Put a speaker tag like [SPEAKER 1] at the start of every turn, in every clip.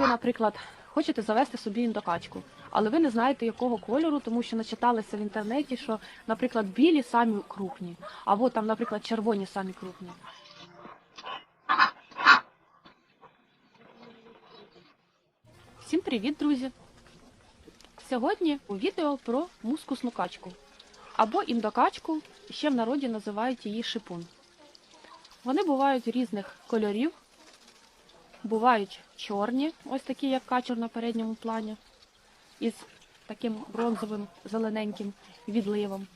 [SPEAKER 1] ви, наприклад, хочете завести собі індокачку, але ви не знаєте якого кольору, тому що начиталися в інтернеті, що, наприклад, білі самі крупні, або там, наприклад, червоні самі крупні. Всім привіт, друзі! Сьогодні у відео про мускусну качку або індокачку, ще в народі називають її шипун. Вони бувають різних кольорів, бувають чорні, ось такі, як качур на передньому плані, із таким бронзовим зелененьким відливом.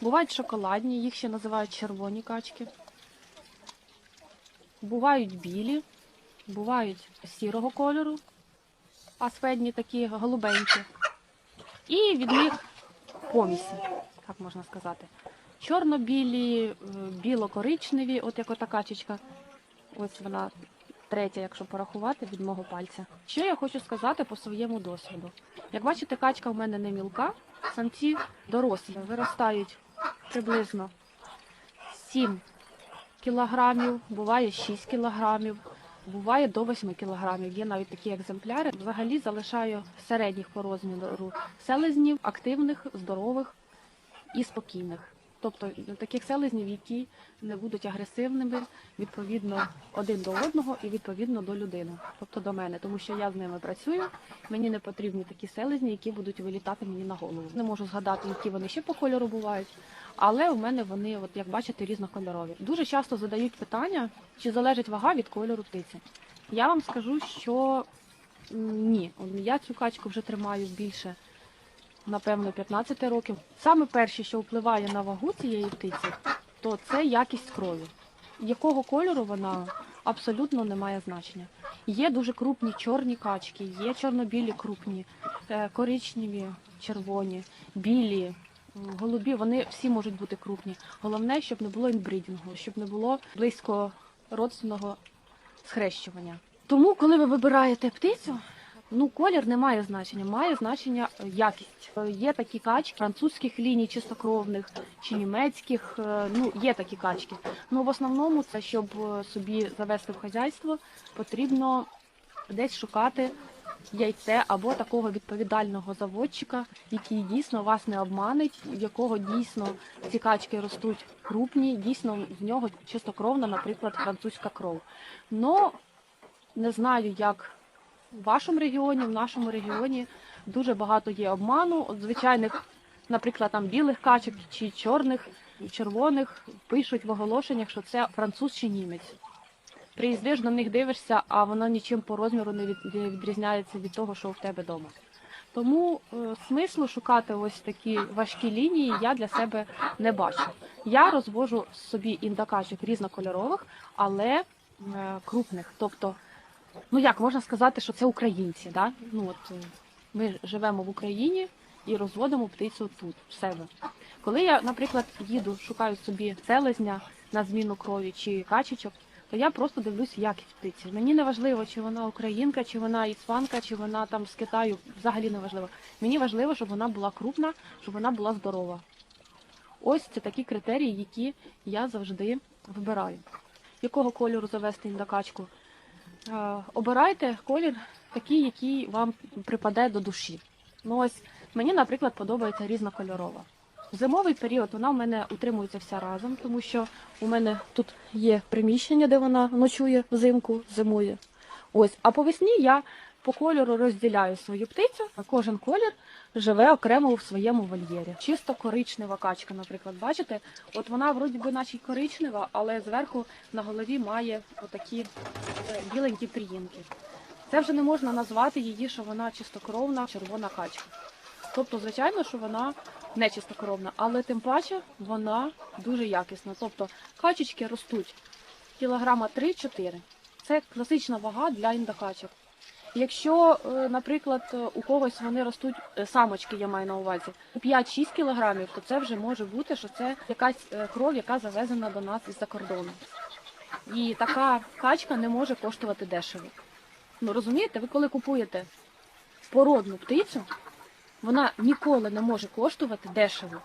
[SPEAKER 1] Бувають шоколадні, їх ще називають червоні качки. Бувають білі, бувають сірого кольору, а сфедні такі голубенькі. І від них помісі, так можна сказати. Чорно-білі, е, біло-коричневі, от як ота качечка. Ось вона третя, якщо порахувати від мого пальця. Що я хочу сказати по своєму досвіду? Як бачите, качка в мене не мілка, самці дорослі, виростають приблизно 7 кілограмів, буває 6 кілограмів, буває до 8 кілограмів. Є навіть такі екземпляри. Взагалі залишаю середніх по розміру селезнів, активних, здорових і спокійних. Тобто таких селезнів, які не будуть агресивними відповідно один до одного і відповідно до людини, тобто до мене, тому що я з ними працюю. Мені не потрібні такі селезні, які будуть вилітати мені на голову. Не можу згадати, які вони ще по кольору бувають, але у мене вони, от як бачите, різнокольорові. Дуже часто задають питання, чи залежить вага від кольору птиці. Я вам скажу, що ні, я цю качку вже тримаю більше напевно, 15 років. Саме перше, що впливає на вагу цієї птиці, то це якість крові. Якого кольору вона абсолютно не має значення. Є дуже крупні чорні качки, є чорно-білі крупні, е, коричневі, червоні, білі, голубі. Вони всі можуть бути крупні. Головне, щоб не було інбридінгу, щоб не було близько родственного схрещування. Тому, коли ви вибираєте птицю, Ну, колір не має значення, має значення е, якість. Е, Є такі качки французьких ліній чистокровних чи німецьких. е, Ну, є такі качки. Ну в основному це щоб собі завести в хазяйство, потрібно десь шукати яйце або такого відповідального заводчика, який дійсно вас не обманить, в якого дійсно ці качки ростуть крупні, дійсно в нього чистокровна, наприклад, французька кров. Но не знаю, як в вашому регіоні, в нашому регіоні дуже багато є обману. Звичайних, наприклад, там білих качок чи чорних, червоних пишуть в оголошеннях, що це француз чи німець. Приїздиш до них, дивишся, а воно нічим по розміру не відрізняється від того, що в тебе вдома. Тому е, смислу шукати ось такі важкі лінії я для себе не бачу. Я розвожу собі індокачок різнокольорових, але е, крупних. Тобто ну як можна сказати, що це українці, да? Ну от е, ми живемо в Україні і розводимо птицю тут, в себе. Коли я, наприклад, їду, шукаю собі селезня на зміну крові чи качечок, то я просто дивлюсь якість птиці. Мені не важливо, чи вона українка, чи вона іспанка, чи вона там з Китаю. Взагалі не важливо. Мені важливо, щоб вона була крупна, щоб вона була здорова. Ось це такі критерії, які я завжди вибираю. Якого кольору завести індокачку? Обирайте колір такий, який вам припаде до душі. Ну ось мені, наприклад, подобається різнокольорова. В зимовий період вона в мене утримується вся разом, тому що у мене тут є приміщення, де вона ночує взимку, зимує. Ось, а по весні я по кольору розділяю свою птицю, а кожен колір живе окремо в своєму вольєрі. Чисто коричнева качка, наприклад, бачите, от вона вроді би наче коричнева, але зверху на голові має отакі е, біленькі приїмки. Це вже не можна назвати її, що вона чистокровна червона качка. Тобто, звичайно, що вона не чистокровна, але тим паче вона дуже якісна. Тобто качечки ростуть кілограма 3-4. Це класична вага для індокачок. Якщо, е, наприклад, у когось вони ростуть е, самочки, я маю на увазі 5-6 кілограмів, то це вже може бути, що це якась е, кров, яка завезена до нас із-за кордону. І така качка не може коштувати дешево. Ну розумієте, ви коли купуєте породну птицю, вона ніколи не може коштувати дешево.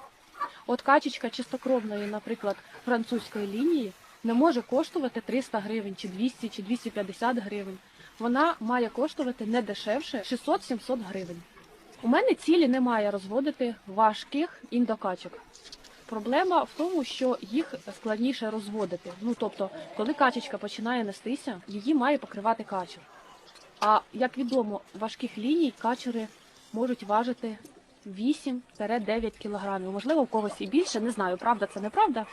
[SPEAKER 1] От качечка чистокровної, наприклад, французької лінії не може коштувати 300 гривень, чи 200, чи 250 гривень. Вона має коштувати не дешевше 600-700 гривень. У мене цілі немає розводити важких індокачок. Проблема в тому, що їх складніше розводити. Ну тобто, коли качечка починає нестися, її має покривати качур. А як відомо, важких ліній качури можуть важити 8-9 кілограмів. Можливо, у когось і більше, не знаю, правда це неправда.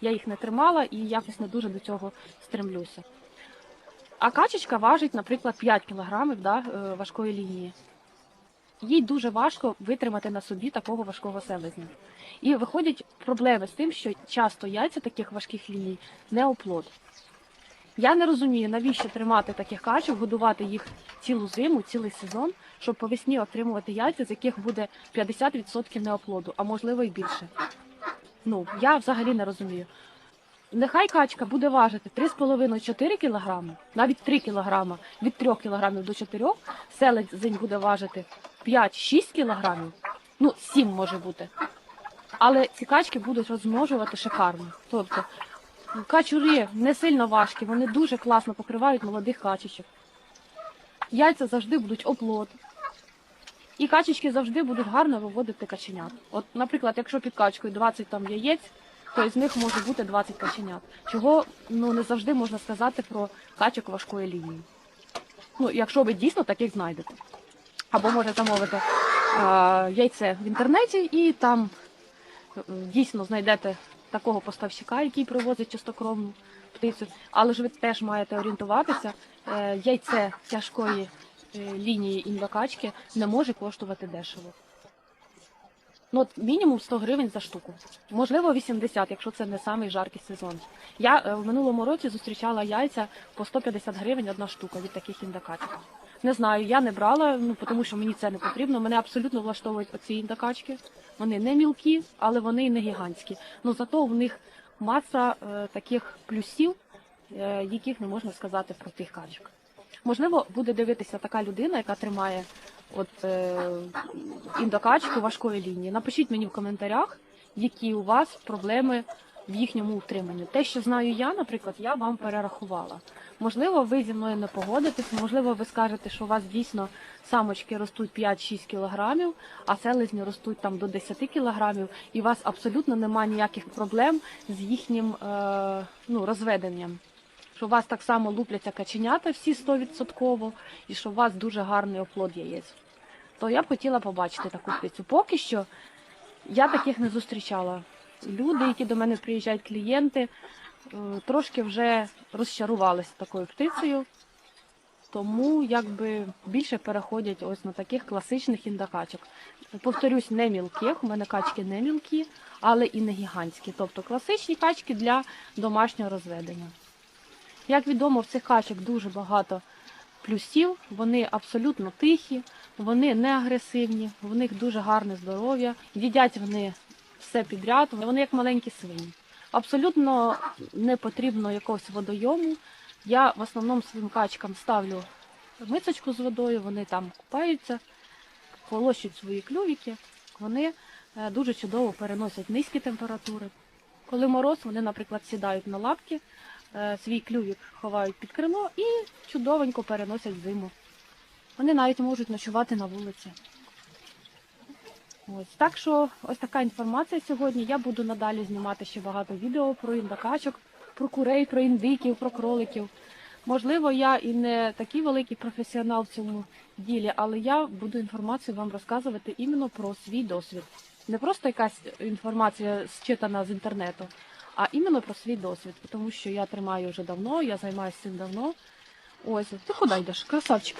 [SPEAKER 1] Я їх не тримала і якось не дуже до цього стремлюся. А качечка важить, наприклад, 5 кілограмів да, е, важкої лінії. Їй дуже важко витримати на собі такого важкого селезня. І виходять проблеми з тим, що часто яйця таких важких ліній не оплод. Я не розумію, навіщо тримати таких качок, годувати їх цілу зиму, цілий сезон, щоб по весні отримувати яйця, з яких буде 50% неоплоду, а можливо і більше. Ну, я взагалі не розумію. Нехай качка буде важити 3,5-4 кг, навіть 3 кг, від 3 кг до 4 селезень буде важити 5-6 кг, ну 7 може бути. Але ці качки будуть розмножувати шикарно. Тобто качури не сильно важкі, вони дуже класно покривають молодих качечок. Яйця завжди будуть оплод. І качечки завжди будуть гарно виводити каченят. От, наприклад, якщо під качкою 20 там яєць, то із них може бути 20 каченят. Чого ну не завжди можна сказати про качок важкої лінії. Ну, якщо ви дійсно таких знайдете. Або може замовити е, яйце в інтернеті і там е, дійсно знайдете такого поставщика, який привозить чистокровну птицю. Але ж ви теж маєте орієнтуватися, е, яйце тяжкої е, лінії індокачки не може коштувати дешево. Ну, от мінімум 100 гривень за штуку. Можливо, 80, якщо це не самий жаркий сезон. Я е, в минулому році зустрічала яйця по 150 гривень одна штука від таких індокачок. Не знаю, я не брала, ну тому що мені це не потрібно. Мене абсолютно влаштовують оці індокачки. Вони не мілкі, але вони і не гігантські. Ну зато в них маса е, таких плюсів, е, яких не можна сказати про тих качок. Можливо, буде дивитися така людина, яка тримає от е, індокачку важкої лінії. Напишіть мені в коментарях, які у вас проблеми в їхньому утриманні. Те, що знаю я, наприклад, я вам перерахувала. Можливо, ви зі мною не погодитесь, можливо, ви скажете, що у вас дійсно самочки ростуть 5-6 кілограмів, а селезні ростуть там до 10 кілограмів, і у вас абсолютно немає ніяких проблем з їхнім е, ну, розведенням. Що у вас так само лупляться каченята всі 100%, і що у вас дуже гарний оплод яєць. То я б хотіла побачити таку птицю. Поки що я таких не зустрічала. Люди, які до мене приїжджають, клієнти, е, трошки вже розчарувалися такою птицею, тому якби більше переходять ось на таких класичних індокачок. Повторюсь, не мілких, у мене качки не мілкі, але і не гігантські. Тобто класичні качки для домашнього розведення. Як відомо, в цих качок дуже багато плюсів, вони абсолютно тихі, вони не агресивні, в них дуже гарне здоров'я, їдять вони все підряд, вони як маленькі свині. Абсолютно не потрібно якогось водойому. Я в основному своїм качкам ставлю мисочку з водою, вони там купаються, полощуть свої клювіки, вони е, дуже чудово переносять низькі температури. Коли мороз, вони, наприклад, сідають на лапки, свій клювік ховають під крило і чудовенько переносять зиму. Вони навіть можуть ночувати на вулиці. Ось так що ось така інформація сьогодні. Я буду надалі знімати ще багато відео про індокачок, про курей, про індиків, про кроликів. Можливо, я і не такий великий професіонал в цьому ділі, але я буду інформацію вам розказувати іменно про свій досвід. Не просто якась інформація зчитана з інтернету, а іменно про свій досвід, тому що я тримаю вже давно, я займаюся цим давно. Ось, ти куди йдеш, красавчик?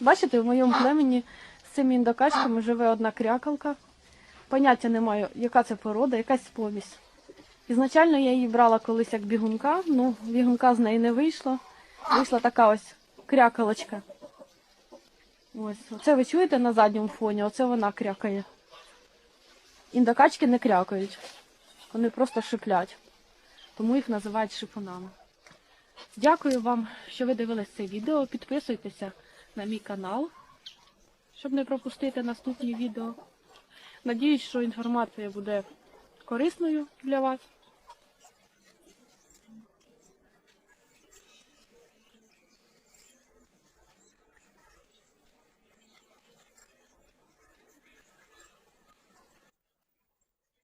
[SPEAKER 1] Бачите, в моєму племені з цими індокачками живе одна крякалка. Поняття не маю, яка це порода, якась помість. Ізначально я її брала колись як бігунка, ну бігунка з неї не вийшло. Вийшла така ось крякалочка. Ось, оце ви чуєте на задньому фоні, оце вона крякає. Індокачки не крякають. Вони просто шиплять. Тому їх називають шипунами. Дякую вам, що ви дивились це відео. Підписуйтеся на мій канал, щоб не пропустити наступні відео. Надіюсь, що інформація буде корисною для вас.